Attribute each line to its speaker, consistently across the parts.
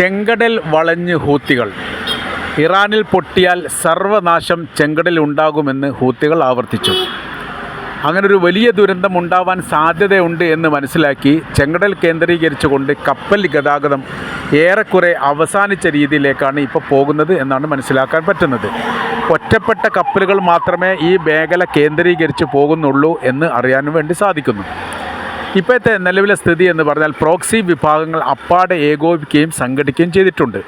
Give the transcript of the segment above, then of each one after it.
Speaker 1: ചെങ്കടൽ വളഞ്ഞ് ഹൂത്തികൾ. ഇറാനിൽ പൊട്ടിയാൽ സർവനാശം ചെങ്കടൽ ഉണ്ടാകുമെന്ന് ഹൂത്തികൾ ആവർത്തിച്ചു. അങ്ങനൊരു വലിയ ദുരന്തം ഉണ്ടാവാൻ സാധ്യതയുണ്ട് എന്ന് മനസ്സിലാക്കി ചെങ്കടൽ കേന്ദ്രീകരിച്ചുകൊണ്ട് കപ്പൽ ഗതാഗതം ഏറെക്കുറെ അവസാനിച്ച രീതിയിലേക്കാണ് ഇപ്പോൾ പോകുന്നത് എന്നാണ് മനസ്സിലാക്കാൻ പറ്റുന്നത്. ഒറ്റപ്പെട്ട കപ്പലുകൾ മാത്രമേ ഈ മേഖല കേന്ദ്രീകരിച്ച് പോകുന്നുള്ളൂ എന്ന് അറിയാൻ വേണ്ടി സാധിക്കുന്നു. ഇപ്പോഴത്തെ നിലവിലെ സ്ഥിതി എന്ന് പറഞ്ഞാൽ പ്രോക്സി വിഭാഗങ്ങൾ അപ്പാടെ ഏകോപിക്കുകയും സംഘടിക്കുകയും ചെയ്തിട്ടുണ്ട്.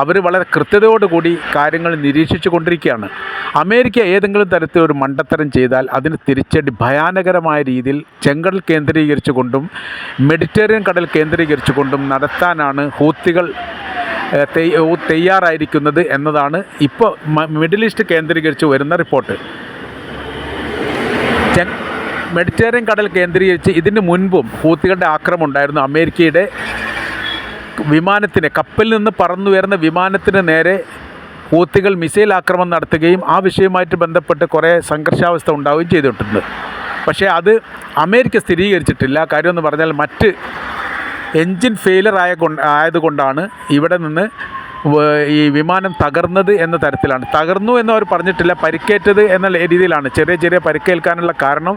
Speaker 1: അവർ വളരെ കൃത്യതയോടുകൂടി കാര്യങ്ങൾ നിരീക്ഷിച്ചു കൊണ്ടിരിക്കുകയാണ്. അമേരിക്ക ഏതെങ്കിലും തരത്തിലൊരു മണ്ടത്തരം ചെയ്താൽ അതിന് തിരിച്ചടി ഭയാനകരമായ രീതിയിൽ ചെങ്കടൽ കേന്ദ്രീകരിച്ചുകൊണ്ടും മെഡിറ്ററേനിയൻ കടൽ കേന്ദ്രീകരിച്ചുകൊണ്ടും നടത്താനാണ് ഹൂത്തികൾ തയ്യാറായിരിക്കുന്നത് എന്നതാണ് ഇപ്പോൾ മിഡിൽ ഈസ്റ്റ് കേന്ദ്രീകരിച്ച് വരുന്ന റിപ്പോർട്ട്. മെഡിറ്ററേനിയൻ കടൽ കേന്ദ്രീകരിച്ച് ഇതിന് മുൻപും ഹൂത്തികളുടെ ആക്രമം ഉണ്ടായിരുന്നു. അമേരിക്കയുടെ വിമാനത്തിന് കപ്പലിൽ നിന്ന് പറന്നു വരുന്ന വിമാനത്തിന് നേരെ ഹൂത്തികൾ മിസൈൽ ആക്രമണം നടത്തുകയും ആ വിഷയവുമായിട്ട് ബന്ധപ്പെട്ട് കുറേ സംഘർഷാവസ്ഥ ഉണ്ടാവുകയും ചെയ്തിട്ടുണ്ട്. പക്ഷേ അത് അമേരിക്ക സ്ഥിരീകരിച്ചിട്ടില്ല. കാര്യമെന്ന് പറഞ്ഞാൽ മറ്റ് എൻജിൻ ഫെയിലർ ആയ കൊണ്ട് ആയതുകൊണ്ടാണ് ഇവിടെ നിന്ന് ഈ വിമാനം തകർന്നത് എന്ന തരത്തിലാണ്. തകർന്നു എന്ന് അവർ പറഞ്ഞിട്ടില്ല പരിക്കേറ്റത് എന്ന രീതിയിലാണ്. ചെറിയ ചെറിയ പരിക്കേൽക്കാനുള്ള കാരണം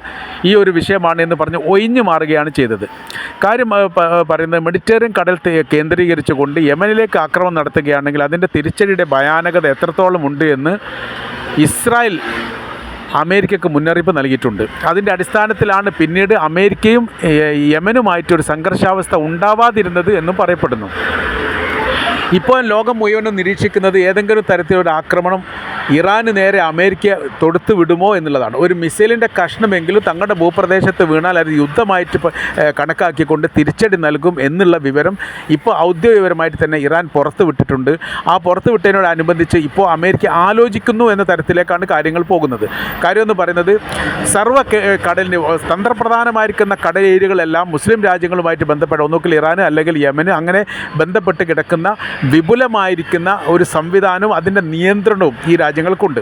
Speaker 1: ഈ ഒരു വിഷയമാണ് എന്ന് പറഞ്ഞ് ഒഴിഞ്ഞു മാറുകയാണ് ചെയ്തത്. കാര്യം പറയുന്നത് മെഡിറ്ററേനിയൻ കടൽ കേന്ദ്രീകരിച്ചുകൊണ്ട് യമനിലേക്ക് ആക്രമണം നടത്തുകയാണെങ്കിൽ അതിന്റെ തിരിച്ചടിയുടെ ഭയാനകത എത്രത്തോളം ഉണ്ട് എന്ന് ഇസ്രായേൽ അമേരിക്കക്ക് മുന്നറിയിപ്പ് നൽകിയിട്ടുണ്ട്. അതിന്റെ അടിസ്ഥാനത്തിലാണ് പിന്നീട് അമേരിക്കയും യമനുമായിട്ടൊരു സംഘർഷാവസ്ഥ ഉണ്ടാവാതിരുന്നത് എന്നും പറയപ്പെടുന്നു. ഇപ്പോൾ ലോകം മുഴുവനും നിരീക്ഷിക്കുന്നത് ഏതെങ്കിലും തരത്തിലൊരു ആക്രമണം ഇറാന് നേരെ അമേരിക്ക തൊടുത്തു വിടുമോ എന്നുള്ളതാണ്. ഒരു മിസൈലിന്റെ കഷ്ണമെങ്കിലും തങ്ങളുടെ ഭൂപ്രദേശത്ത് വീണാൽ അത് യുദ്ധമായിട്ട് കണക്കാക്കിക്കൊണ്ട് തിരിച്ചടി നൽകും എന്നുള്ള വിവരം ഇപ്പോൾ ഔദ്യോഗികപരമായിട്ട് തന്നെ ഇറാൻ പുറത്തു വിട്ടിട്ടുണ്ട്. ആ പുറത്തു വിട്ടതിനോടനുബന്ധിച്ച് ഇപ്പോൾ അമേരിക്ക ആലോചിക്കുന്നു എന്ന തരത്തിലേക്കാണ് കാര്യങ്ങൾ പോകുന്നത്. കാര്യം എന്ന് പറയുന്നത് സർവ കടലിന് തന്ത്രപ്രധാനമായിരിക്കുന്ന കടലേരികളെല്ലാം മുസ്ലിം രാജ്യങ്ങളുമായിട്ട് ബന്ധപ്പെട്ട ഒന്നുകിൽ ഇറാൻ അല്ലെങ്കിൽ യമന് അങ്ങനെ ബന്ധപ്പെട്ട് കിടക്കുന്ന വിപുലമായിരിക്കുന്ന ഒരു സംവിധാനവും അതിന്റെ നിയന്ത്രണവും ഈ രാജ്യങ്ങൾക്കുണ്ട്.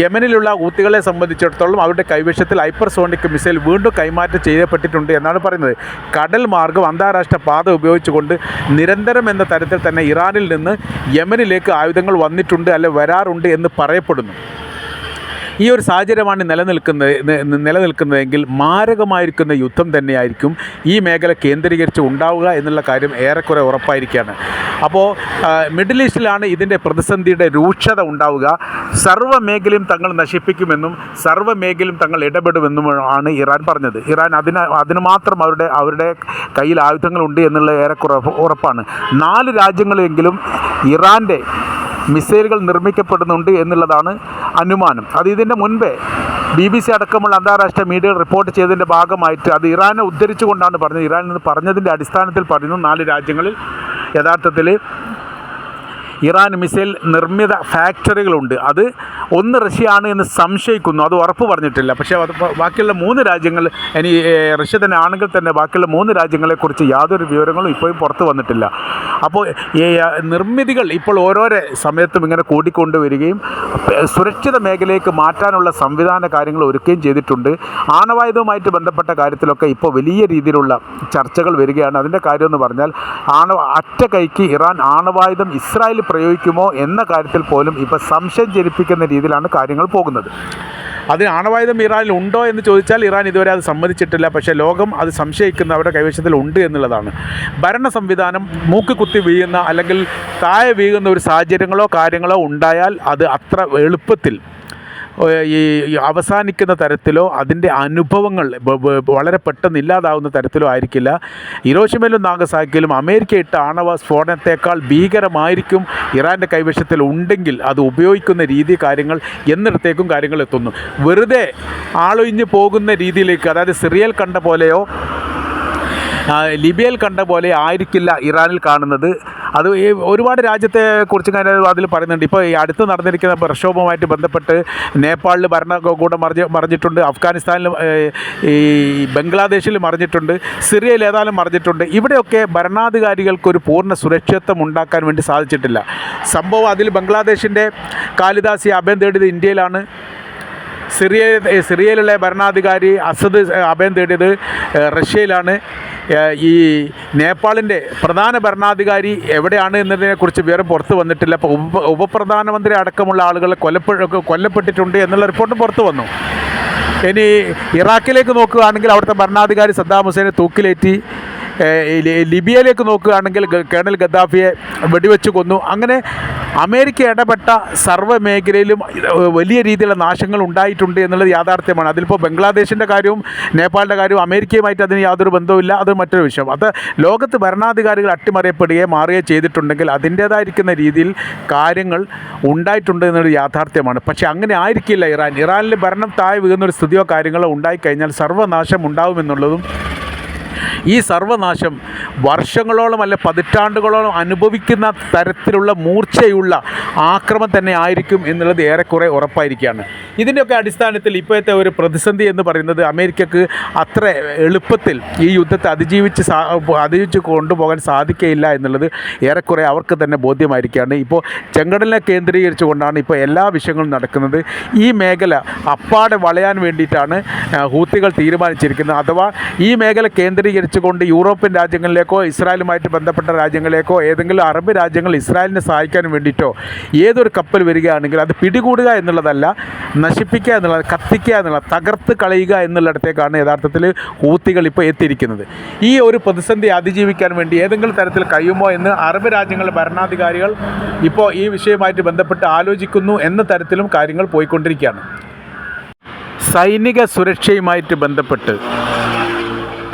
Speaker 1: യമനിലുള്ള ഊത്തികളെ സംബന്ധിച്ചിടത്തോളം അവരുടെ കൈവശത്തിൽ ഹൈപ്പർസോണിക് മിസൈൽ വീണ്ടും കൈമാറ്റം ചെയ്യപ്പെട്ടിട്ടുണ്ട് എന്നാണ് പറയുന്നത്. കടൽ മാർഗം അന്താരാഷ്ട്ര പാത ഉപയോഗിച്ചുകൊണ്ട് നിരന്തരം എന്ന തരത്തിൽ തന്നെ ഇറാനിൽ നിന്ന് യമനിലേക്ക് ആയുധങ്ങൾ വന്നിട്ടുണ്ട് അല്ലെ വരാറുണ്ട് എന്ന് പറയപ്പെടുന്നു. ഈ ഒരു സാഹചര്യമാണ് നിലനിൽക്കുന്നത് നിലനിൽക്കുന്നതെങ്കിൽ മാരകമായിരിക്കുന്ന യുദ്ധം തന്നെയായിരിക്കും ഈ മേഖല കേന്ദ്രീകരിച്ച് ഉണ്ടാവുക എന്നുള്ള കാര്യം ഏറെക്കുറെ ഉറപ്പായിരിക്കുകയാണ്. അപ്പോൾ മിഡിൽ ഈസ്റ്റിലാണ് ഇതിന്റെ പ്രതിസന്ധിയുടെ രൂക്ഷത ഉണ്ടാവുക. സർവ മേഖലയും തങ്ങൾ നശിപ്പിക്കുമെന്നും സർവ മേഖലയും തങ്ങൾ ഇടപെടുമെന്നും ആണ് ഇറാൻ പറഞ്ഞത്. ഇറാൻ അതിന് അതിന് മാത്രം അവരുടെ അവരുടെ കയ്യിൽ ആയുധങ്ങളുണ്ട് എന്നുള്ള ഏറെക്കുറെ ഉറപ്പാണ്. നാല് രാജ്യങ്ങളെങ്കിലും ഇറാന്റെ മിസൈലുകൾ നിർമ്മിക്കപ്പെടുന്നുണ്ട് എന്നുള്ളതാണ് അനുമാനം. അത് ഇതിന്റെ മുൻപേ ബി ബി സി അടക്കമുള്ള അന്താരാഷ്ട്ര മീഡിയകൾ റിപ്പോർട്ട് ചെയ്തതിന്റെ ഭാഗമായിട്ട് അത് ഇറാനെ ഉദ്ധരിച്ചുകൊണ്ടാണ് പറഞ്ഞത്. ഇറാനിൽ നിന്ന് പറഞ്ഞതിന്റെ അടിസ്ഥാനത്തിൽ പറയുന്നു നാല് രാജ്യങ്ങളിൽ യഥാർത്ഥത്തിൽ ഇറാൻ മിസൈൽ നിർമ്മിത ഫാക്ടറികളുണ്ട്. അത് ഒന്ന് റഷ്യയാണ് എന്ന് സംശയിക്കുന്നു. അത് ഉറപ്പ് പറഞ്ഞിട്ടില്ല. പക്ഷേ അത് ബാക്കിയുള്ള മൂന്ന് രാജ്യങ്ങൾ ഇനി റഷ്യ തന്നെ ആണെങ്കിൽ തന്നെ ബാക്കിയുള്ള മൂന്ന് രാജ്യങ്ങളെക്കുറിച്ച് യാതൊരു വിവരങ്ങളും ഇപ്പോഴും പുറത്ത് വന്നിട്ടില്ല. അപ്പോൾ നിർമ്മിതികൾ ഇപ്പോൾ ഓരോരോ സമയത്തും ഇങ്ങനെ കൂടിക്കൊണ്ട് വരികയും സുരക്ഷിത മേഖലയിലേക്ക് മാറ്റാനുള്ള സംവിധാന കാര്യങ്ങൾ ഒരുക്കുകയും ചെയ്തിട്ടുണ്ട്. ആണവായുധവുമായിട്ട് ബന്ധപ്പെട്ട കാര്യത്തിലൊക്കെ ഇപ്പോൾ വലിയ രീതിയിലുള്ള ചർച്ചകൾ വരികയാണ്. അതിന്റെ കാര്യമെന്ന് പറഞ്ഞാൽ ആണവ അറ്റ കൈക്ക് ഇറാൻ ആണവായുധം ഇസ്രായേൽ പ്രയോഗിക്കുമോ എന്ന കാര്യത്തിൽ പോലും ഇപ്പോൾ സംശയം ജനിപ്പിക്കുന്ന രീതിയിലാണ് കാര്യങ്ങൾ പോകുന്നത്. അതിന് ആണവായുധം ഇറാനിൽ ഉണ്ടോ എന്ന് ചോദിച്ചാൽ ഇറാൻ ഇതുവരെ അത് സമ്മതിച്ചിട്ടില്ല. പക്ഷേ ലോകം അത് സംശയിക്കുന്നവരുടെ കൈവശത്തിൽ ഉണ്ട് എന്നുള്ളതാണ്. ഭരണ സംവിധാനം മൂക്ക് കുത്തി വീഴുന്ന അല്ലെങ്കിൽ താഴെ വീഴുന്ന ഒരു സാഹചര്യങ്ങളോ കാര്യങ്ങളോ ഉണ്ടായാൽ അത് അത്ര എളുപ്പത്തിൽ ഈ അവസാനിക്കുന്ന തരത്തിലോ അതിന്റെ അനുഭവങ്ങൾ വളരെ പെട്ടെന്ന് ഇല്ലാതാവുന്ന തരത്തിലോ ആയിരിക്കില്ല. ഇരോഷിമയിലും നാഗസാക്കിയിലും അമേരിക്ക ഇട്ട ആണവ സ്ഫോടനത്തെക്കാൾ ഭീകരമായിരിക്കും ഇറാന്റെ കൈവശത്തിൽ ഉണ്ടെങ്കിൽ അത് ഉപയോഗിക്കുന്ന രീതി കാര്യങ്ങൾ എന്നിടത്തേക്കും കാര്യങ്ങൾ എത്തുന്നു. വെറുതെ ആളൊഴിഞ്ഞ് പോകുന്ന രീതിയിലേക്ക് അതായത് സിറിയൽ കണ്ട പോലെയോ ലിബിയയിൽ കണ്ട പോലെ ആയിരിക്കില്ല ഇറാനിൽ കാണുന്നത്. അത് ഈ ഒരുപാട് രാജ്യത്തെ കുറിച്ച് കാര്യം അതിൽ പറയുന്നുണ്ട്. ഇപ്പോൾ ഈ അടുത്ത് നടന്നിരിക്കുന്ന പ്രക്ഷോഭവുമായിട്ട് ബന്ധപ്പെട്ട് നേപ്പാളിൽ ഭരണകൂടം മറിഞ്ഞ് മറിഞ്ഞിട്ടുണ്ട്. അഫ്ഗാനിസ്ഥാനിൽ ഈ ബംഗ്ലാദേശിൽ മറിഞ്ഞിട്ടുണ്ട്. സിറിയയിൽ ഏതായാലും മറിഞ്ഞിട്ടുണ്ട്. ഇവിടെയൊക്കെ ഭരണാധികാരികൾക്ക് ഒരു പൂർണ സുരക്ഷിതത്വം ഉണ്ടാക്കാൻ വേണ്ടി സാധിച്ചിട്ടില്ല. സംഭവം അതിൽ ബംഗ്ലാദേശിന്റെ കാലിദാസി അഭയം തേടിയത് ഇന്ത്യയിലാണ്. സിറിയ സിറിയയിലുള്ള ഭരണാധികാരി അസദ് അഭയം തേടിയത് റഷ്യയിലാണ്. ഈ നേപ്പാളിന്റെ പ്രധാന ഭരണാധികാരി എവിടെയാണ് എന്നതിനെക്കുറിച്ച് വിവരം പുറത്തു വന്നിട്ടില്ല. അപ്പോൾ ഉപ ഉപപ്രധാനമന്ത്രി അടക്കമുള്ള ആളുകൾ കൊല്ലപ്പെ കൊല്ലപ്പെട്ടിട്ടുണ്ട് എന്നുള്ള റിപ്പോർട്ടും പുറത്തു വന്നു. ഇനി ഇറാഖിലേക്ക് നോക്കുകയാണെങ്കിൽ അവിടുത്തെ ഭരണാധികാരി സദ്ദാം ഹുസൈനെ തൂക്കിലേറ്റി ലിബിയയിലേക്ക് നോക്കുകയാണെങ്കിൽ കേണൽ ഗദ്ദാഫിയെ വെടിവെച്ച് കൊന്നു. അങ്ങനെ അമേരിക്ക ഇടപെട്ട സർവ മേഖലയിലും വലിയ രീതിയിലുള്ള നാശങ്ങൾ ഉണ്ടായിട്ടുണ്ട് എന്നുള്ളത് യാഥാർത്ഥ്യമാണ്. അതിലിപ്പോൾ ബംഗ്ലാദേശിന്റെ കാര്യവും നേപ്പാളിന്റെ കാര്യവും അമേരിക്കയുമായിട്ട് അതിന് യാതൊരു ബന്ധവുമില്ല. അത് മറ്റൊരു വിഷയം. അത് ലോകത്ത് ഭരണാധികാരികൾ അട്ടിമറിയപ്പെടുകയോ മാറുകയോ ചെയ്തിട്ടുണ്ടെങ്കിൽ അതിന്റേതായിരിക്കുന്ന രീതിയിൽ കാര്യങ്ങൾ ഉണ്ടായിട്ടുണ്ട് എന്നൊരു യാഥാർത്ഥ്യമാണ്. പക്ഷേ അങ്ങനെ ആയിരിക്കില്ല ഇറാൻ. ഇറാനിൽ ഭരണം താഴെ വീഴുന്നൊരു സ്ഥിതിയോ കാര്യങ്ങളോ ഉണ്ടായിക്കഴിഞ്ഞാൽ സർവനാശം ഉണ്ടാവുമെന്നുള്ളതും ഈ സർവനാശം വർഷങ്ങളോളം അല്ല പതിറ്റാണ്ടുകളോളം അനുഭവിക്കുന്ന തരത്തിലുള്ള മൂർച്ചയുള്ള ആക്രമം തന്നെ ആയിരിക്കും എന്നുള്ളത് ഏറെക്കുറെ ഉറപ്പായിരിക്കുകയാണ്. ഇതിന്റെയൊക്കെ അടിസ്ഥാനത്തിൽ ഇപ്പോഴത്തെ ഒരു പ്രതിസന്ധി എന്ന് പറയുന്നത് അമേരിക്കക്ക് അത്ര എളുപ്പത്തിൽ ഈ യുദ്ധത്തെ അതിജീവിച്ച് അതിജീവിച്ച് കൊണ്ടുപോകാൻ സാധിക്കയില്ല എന്നുള്ളത് ഏറെക്കുറെ അവർക്ക് തന്നെ ബോധ്യമായിരിക്കുകയാണ്. ഇപ്പോൾ ചെങ്കടലിനെ കേന്ദ്രീകരിച്ചുകൊണ്ടാണ് ഇപ്പോൾ എല്ലാ വിഷയങ്ങളും നടക്കുന്നത്. ഈ മേഖല അപ്പാടെ വളയാൻ വേണ്ടിയിട്ടാണ് ഹൂത്തികൾ തീരുമാനിച്ചിരിക്കുന്നത്. അഥവാ ഈ മേഖല കേന്ദ്രീകരിച്ചുകൊണ്ട് യൂറോപ്യൻ രാജ്യങ്ങളിലേക്കോ ഇസ്രായേലുമായിട്ട് ബന്ധപ്പെട്ട രാജ്യങ്ങളിലേക്കോ ഏതെങ്കിലും അറബ് രാജ്യങ്ങൾ ഇസ്രായേലിനെ സഹായിക്കാൻ വേണ്ടിയിട്ടോ ഏതൊരു കപ്പൽ വരികയാണെങ്കിൽ അത് പിടികൂടുക എന്നുള്ളതല്ല നശിപ്പിക്കുക എന്നുള്ളത് കത്തിക്കുക എന്നുള്ളത് തകർത്ത് കളയുക എന്നുള്ളിടത്തേക്കാണ് യഥാർത്ഥത്തിൽ ഹൂത്തികൾ ഇപ്പോൾ എത്തിയിരിക്കുന്നത്. ഈ ഒരു പ്രതിസന്ധി അതിജീവിക്കാൻ വേണ്ടി ഏതെങ്കിലും തരത്തിൽ കഴിയുമോ എന്ന് അറബ് രാജ്യങ്ങളുടെ ഭരണാധികാരികൾ ഇപ്പോൾ ഈ വിഷയവുമായിട്ട് ബന്ധപ്പെട്ട് ആലോചിക്കുന്നു എന്ന തരത്തിലും കാര്യങ്ങൾ പോയിക്കൊണ്ടിരിക്കുകയാണ്. സൈനിക സുരക്ഷയുമായിട്ട് ബന്ധപ്പെട്ട്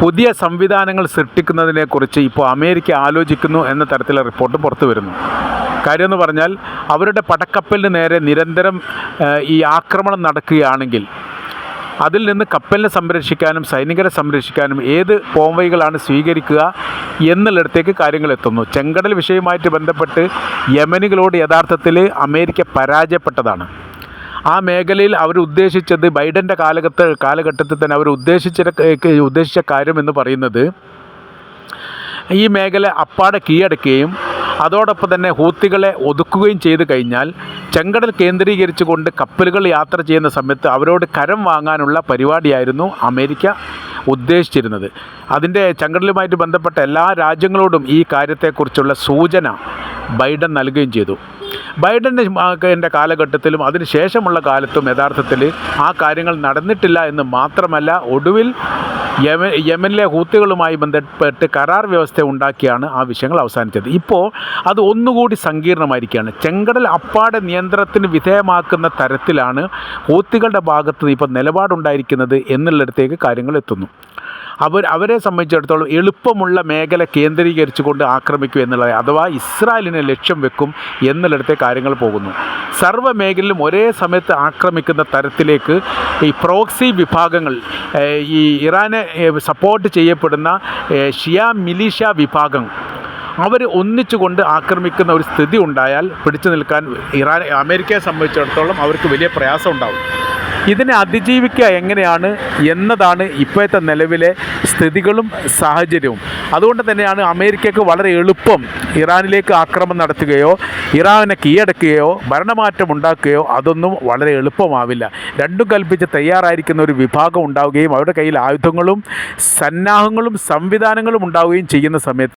Speaker 1: പുതിയ സംവിധാനങ്ങൾ സൃഷ്ടിക്കുന്നതിനെക്കുറിച്ച് ഇപ്പോൾ അമേരിക്ക ആലോചിക്കുന്നു എന്ന തരത്തിലുള്ള റിപ്പോർട്ട് പുറത്തു വരുന്നു കാര്യം എന്ന് പറഞ്ഞാൽ അവരുടെ പടക്കപ്പലിന് നേരെ നിരന്തരം ഈ ആക്രമണം നടക്കുകയാണെങ്കിൽ അതിൽ നിന്ന് കപ്പലിനെ സംരക്ഷിക്കാനും സൈനികരെ സംരക്ഷിക്കാനും ഏത് പോംവൈകളാണ് സ്വീകരിക്കുക എന്നുള്ളിടത്തേക്ക് കാര്യങ്ങൾ എത്തുന്നു. ചെങ്കടൽ വിഷയവുമായിട്ട് ബന്ധപ്പെട്ട് യമനുകളോട് യഥാർത്ഥത്തിൽ അമേരിക്ക പരാജയപ്പെട്ടതാണ്. ആ മേഖലയിൽ അവർ ഉദ്ദേശിച്ചത് ബൈഡന്റെ കാലഘട്ട കാലഘട്ടത്തിൽ തന്നെ അവർ ഉദ്ദേശിച്ച ഉദ്ദേശിച്ച കാര്യം എന്ന് പറയുന്നത് ഈ മേഖല അപ്പാടെ കീഴടക്കുകയും അതോടൊപ്പം തന്നെ ഹൂത്തികളെ ഒതുക്കുകയും ചെയ്തു കഴിഞ്ഞാൽ ചെങ്കടൽ കേന്ദ്രീകരിച്ചുകൊണ്ട് കപ്പലുകൾ യാത്ര ചെയ്യുന്ന സമയത്ത് അവരോട് കരം വാങ്ങാനുള്ള പരിപാടിയായിരുന്നു അമേരിക്ക ഉദ്ദേശിച്ചിരുന്നത്. അതിന്റെ ചെങ്കടലുമായിട്ട് ബന്ധപ്പെട്ട എല്ലാ രാജ്യങ്ങളോടും ഈ കാര്യത്തെക്കുറിച്ചുള്ള സൂചന ബൈഡൻ നൽകുകയും ചെയ്തു. ബൈഡന്റെ കാലഘട്ടത്തിലും അതിനുശേഷമുള്ള കാലത്തും യഥാർത്ഥത്തിൽ ആ കാര്യങ്ങൾ നടന്നിട്ടില്ല എന്ന് മാത്രമല്ല ഒടുവിൽ യമ യമനിലെ ഹൂത്തുകളുമായി ബന്ധപ്പെട്ട് കരാർ വ്യവസ്ഥ ഉണ്ടാക്കിയാണ് ആ വിഷയങ്ങൾ അവസാനിച്ചത്. ഇപ്പോൾ അത് ഒന്നുകൂടി സങ്കീർണമായിരിക്കുകയാണ്. ചെങ്കടൽ അപ്പാടെ നിയന്ത്രണത്തിന് വിധേയമാക്കുന്ന തരത്തിലാണ് ഹൂത്തുകളുടെ ഭാഗത്ത് ഇപ്പോൾ നിലപാടുണ്ടായിരിക്കുന്നത് എന്നുള്ളിടത്തേക്ക് കാര്യങ്ങൾ എത്തുന്നു. അവർ അവരെ സംബന്ധിച്ചിടത്തോളം എളുപ്പമുള്ള മേഖല കേന്ദ്രീകരിച്ചുകൊണ്ട് ആക്രമിക്കും എന്നുള്ളത് അഥവാ ഇസ്രായേലിനെ ലക്ഷ്യം വെക്കും എന്നുള്ളിടത്തെ കാര്യങ്ങൾ പോകുന്നു. സർവ മേഖലയിലും ഒരേ സമയത്ത് ആക്രമിക്കുന്ന തരത്തിലേക്ക് ഈ പ്രോക്സി വിഭാഗങ്ങൾ ഈ ഇറാനെ സപ്പോർട്ട് ചെയ്യപ്പെടുന്ന ഷിയ മിലീഷ്യ വിഭാഗം അവർ ഒന്നിച്ചുകൊണ്ട് ആക്രമിക്കുന്ന ഒരു സ്ഥിതി ഉണ്ടായാൽ പിടിച്ചു നിൽക്കാൻ ഇറാൻ അമേരിക്കയെ സംബന്ധിച്ചിടത്തോളം അവർക്ക് വലിയ പ്രയാസം ഉണ്ടാവും. ഇതിനെ അതിജീവിക്കുക എങ്ങനെയാണ് എന്നതാണ് ഇപ്പോഴത്തെ നിലവിലെ സ്ഥിതികളും സാഹചര്യവും. അതുകൊണ്ട് തന്നെയാണ് അമേരിക്കയ്ക്ക് വളരെ എളുപ്പം ഇറാനിലേക്ക് ആക്രമണം നടത്തുകയോ ഇറാനെ കീഴടക്കുകയോ ഭരണമാറ്റം ഉണ്ടാക്കുകയോ അതൊന്നും വളരെ എളുപ്പമാവില്ല. രണ്ടും കൽപ്പിച്ച് തയ്യാറായിരിക്കുന്ന ഒരു വിഭാഗം ഉണ്ടാവുകയും അവരുടെ കയ്യിൽ ആയുധങ്ങളും സന്നാഹങ്ങളും സംവിധാനങ്ങളും ഉണ്ടാവുകയും ചെയ്യുന്ന സമയത്ത്